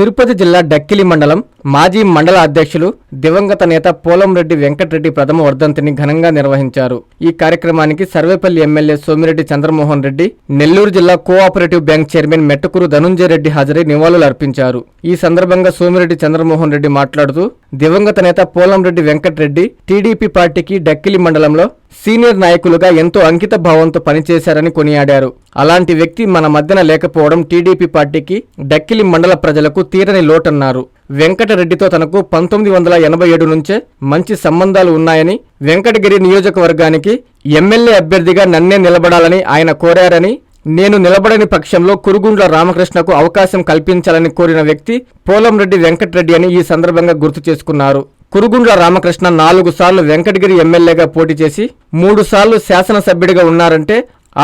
తిరుపతి జిల్లా డక్కిలి మండలం మాజీ మండల అధ్యక్షులు దివంగత నేత పోలంరెడ్డి వెంకటరెడ్డి ప్రథమ వర్ధంతిని ఘనంగా నిర్వహించారు. ఈ కార్యక్రమానికి సర్వేపల్లి ఎమ్మెల్యే సోమిరెడ్డి చంద్రమోహన్ రెడ్డి నెల్లూరు జిల్లా cooperative bank chairman Mettukuru Dhanunjaya Reddy హాజరై నివాళులు అర్పించారు. ఈ సందర్భంగా సోమిరెడ్డి చంద్రమోహన్ రెడ్డి మాట్లాడుతూ దివంగత నేత పోలంరెడ్డి వెంకటరెడ్డి టీడీపీ పార్టీకి డక్కిలి మండలంలో సీనియర్ నాయకులుగా ఎంతో అంకిత భావంతో పనిచేశారని కొనియాడారు. అలాంటి వ్యక్తి మన మధ్యన లేకపోవడం టీడీపీ పార్టీకి డక్కిలి మండల ప్రజలకు తీరని లోటన్నారు. వెంకటరెడ్డితో తనకు పంతొమ్మిది వందల ఎనభై ఏడు నుంచే మంచి సంబంధాలు ఉన్నాయని వెంకటగిరి నియోజకవర్గానికి ఎమ్మెల్యే అభ్యర్థిగా నన్నే నిలబడాలని ఆయన కోరారని నేను నిలబడని పక్షంలో కురుగుండ్ల రామకృష్ణకు అవకాశం కల్పించాలని కోరిన వ్యక్తి పోలంరెడ్డి వెంకటరెడ్డి అని ఈ సందర్భంగా గుర్తు చేసుకున్నారు. కురుగుండ్ల రామకృష్ణ నాలుగు సార్లు వెంకటగిరి ఎమ్మెల్యేగా పోటీ చేసి మూడు సార్లు శాసనసభ్యుడిగా ఉన్నారంటే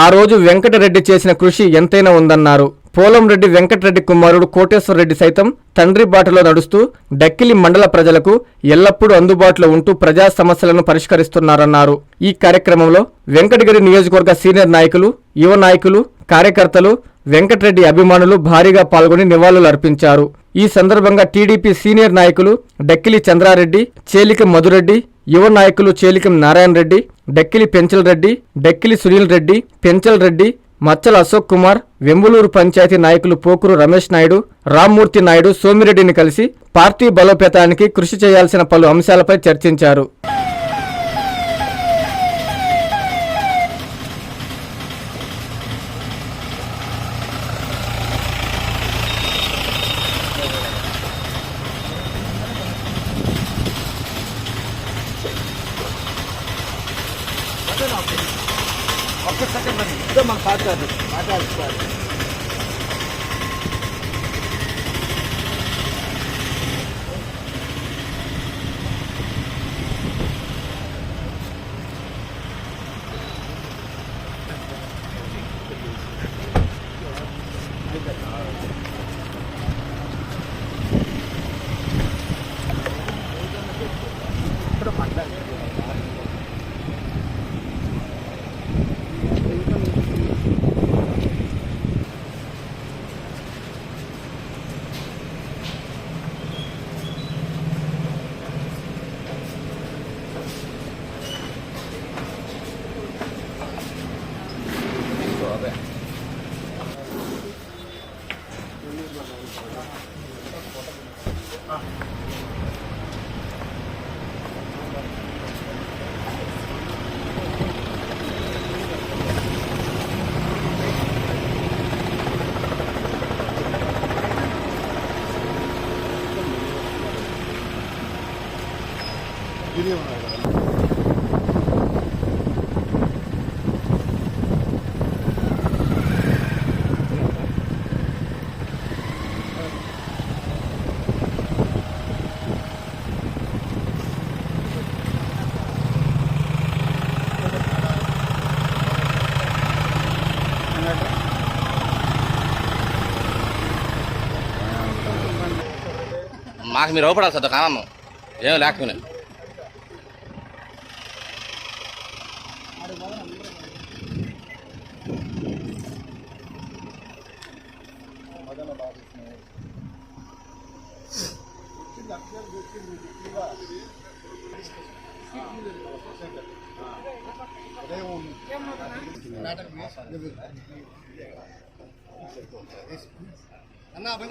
ఆ రోజు వెంకటరెడ్డి చేసిన కృషి ఎంతైనా ఉందన్నారు. పోలంరెడ్డి వెంకటరెడ్డి కుమారుడు కోటేశ్వరరెడ్డి సైతం తండ్రి బాటలో నడుస్తూ డక్కిలి మండల ప్రజలకు ఎల్లప్పుడూ అందుబాటులో ఉంటూ ప్రజా సమస్యలను పరిష్కరిస్తున్నారన్నారు. ఈ కార్యక్రమంలో వెంకటగిరి నియోజకవర్గ సీనియర్ నాయకులు యువ నాయకులు కార్యకర్తలు వెంకటరెడ్డి అభిమానులు భారీగా పాల్గొని నివాళులు అర్పించారు ఈ సందర్భంగా టీడీపీ సీనియర్ నాయకులు డక్కిలి చంద్రారెడ్డి చేలిక మధురెడ్డి యువ నాయకులు చేలికం నారాయణ రెడ్డి డక్కిలి పెంచల్ రెడ్డి డక్కిలి సునీల్ రెడ్డి పెంచల్ రెడ్డి మచ్చల అశోక్ కుమార్ వెంబులూరు పంచాయతీ నాయకులు పోకురు రమేష్ నాయుడు రామ్మూర్తి నాయుడు సోమిరెడ్డిని కలిసి పార్టీ బలోపేతానికి కృషి చేయాల్సిన పలు అంశాలపై చర్చించారు. 这门发车的，发车的。啊。一定来的。మాకు మీరు అవపడాలి సార్ ఒక ఆనందం ఏం లేకపోయినా. అన్న అబ్బాయి